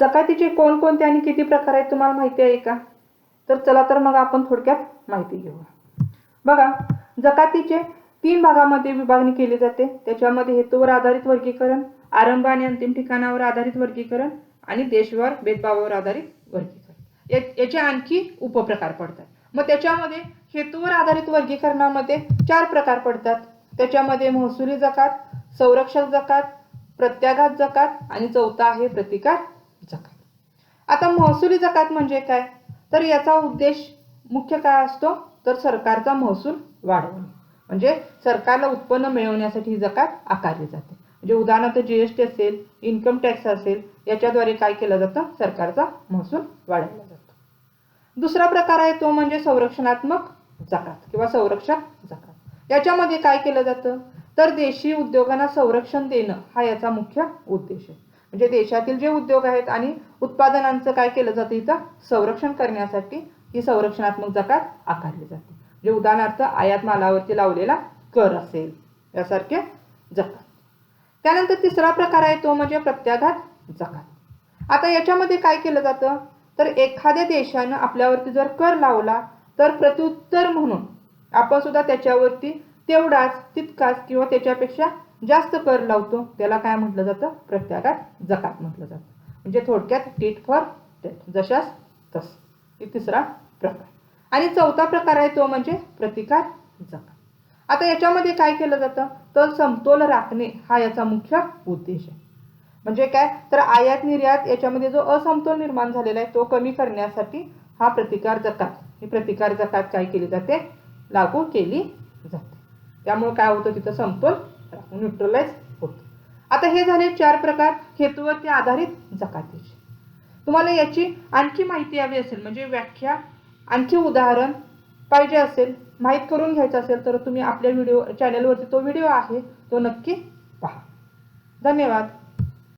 जकातीचे कोणकोणते आणि किती प्रकार आहेत तुम्हाला माहिती आहे का? तर चला तर मग आपण थोडक्यात माहिती घेऊ. बघा जकातीचे तीन भागामध्ये विभागणी केली जाते. त्याच्यामध्ये हेतूवर आधारित वर्गीकरण आरंभ आणि अंतिम ठिकाणावर आधारित वर्गीकरण आणि देशवार भेदभावावर आधारित वर्गीकरण. या- याचे आणखी उपप्रकार पडतात. मग त्याच्यामध्ये हेतूवर आधारित वर्गीकरणामध्ये चार प्रकार पडतात. त्याच्यामध्ये महसुली जकात संरक्षक जकात प्रत्याघात जकात आणि चौथा आहे प्रतिकार जकात. आता महसुली जकात म्हणजे काय? तर याचा उद्देश मुख्य काय असतो? तर सरकारचा महसूल वाढवणे. म्हणजे सरकारला उत्पन्न मिळवण्यासाठी ही जकात आकारली जाते. म्हणजे उदाहरणार्थ जीएसटी असेल इन्कम टॅक्स असेल याच्याद्वारे काय केलं जातं? सरकारचा महसूल वाढवला जातो. दुसरा प्रकार आहे तो म्हणजे संरक्षणात्मक जकात किंवा संरक्षण जकात. याच्यामध्ये काय केलं जातं? तर देशी उद्योगांना संरक्षण देणं हा याचा मुख्य उद्देश आहे. म्हणजे देशातील जे उद्योग आहेत आणि उत्पादनांचं काय केलं जातं इथं? संरक्षण करण्यासाठी ही संरक्षणात्मक जकात आकारली जाते. म्हणजे उदाहरणार्थ आयात मालावरती लावलेला कर असेल यासारखे जकात. त्यानंतर तिसरा प्रकार आहे तो म्हणजे प्रत्याघात जकात. आता याच्यामध्ये काय केलं जातं? तर एखाद्या देशानं आपल्यावरती जर कर लावला तर प्रत्युत्तर म्हणून आपण सुद्धा त्याच्यावरती तेवढाच तितकाच किंवा त्याच्यापेक्षा जास्त कर लावतो. त्याला काय म्हटलं जातं? प्रत्याघात जकात म्हटलं जातं. म्हणजे थोडक्यात टीट फॉर टेट जशास तस. हे तिसरा प्रकार. आणि चौथा प्रकार आहे तो म्हणजे प्रतिकार जकात. आता याच्यामध्ये काय केलं जातं? तर समतोल राखणे हा याचा मुख्य उद्देश आहे. म्हणजे काय? तर आयात निर्यात याच्यामध्ये जो असमतोल निर्माण झालेला आहे तो कमी करण्यासाठी हा प्रतिकार जकात. ही प्रतिकार जकात काय केली जाते? लागू केली जाते. त्यामुळे काय होतं? तिथं समतोल न्यूट्रलाइज होतं. आता हे झाले चार प्रकार हेतूवरती आधारित जकातीचे. तुम्हाला याची आणखी माहिती हवी असेल म्हणजे व्याख्या आणखी उदाहरण पाहिजे असेल माहीत करून घ्यायचं असेल तर तुम्ही आपल्या व्हिडिओ चॅनलवरती तो व्हिडिओ आहे तो नक्की पहा. धन्यवाद.